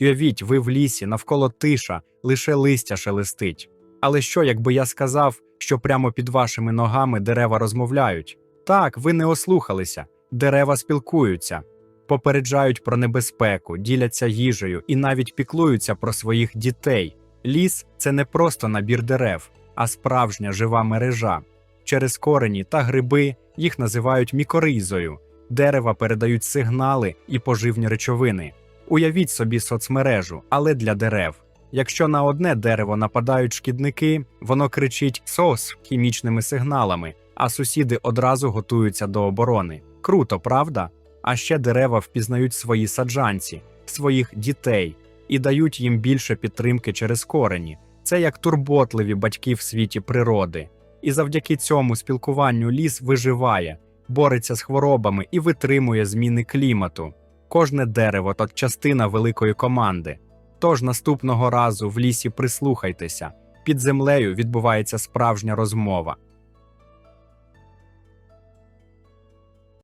Уявіть, ви в лісі, навколо тиша, лише листя шелестить. Але що, якби я сказав, що прямо під вашими ногами дерева розмовляють? Так, ви не ослухалися, дерева спілкуються, попереджають про небезпеку, діляться їжею і навіть піклуються про своїх дітей. Ліс це не просто набір дерев, а справжня жива мережа. Через корені та гриби їх називають мікоризою. Дерева передають сигнали і поживні речовини. Уявіть собі соцмережу, але для дерев. Якщо на одне дерево нападають шкідники, воно кричить СОС хімічними сигналами, а сусіди одразу готуються до оборони. Круто, правда? А ще дерева впізнають свої саджанці, своїх дітей і дають їм більше підтримки через корені. Це як турботливі батьки в світі природи. І завдяки цьому спілкуванню ліс виживає, бореться з хворобами і витримує зміни клімату. Кожне дерево та частина великої команди. Тож наступного разу в лісі прислухайтеся, під землею відбувається справжня розмова.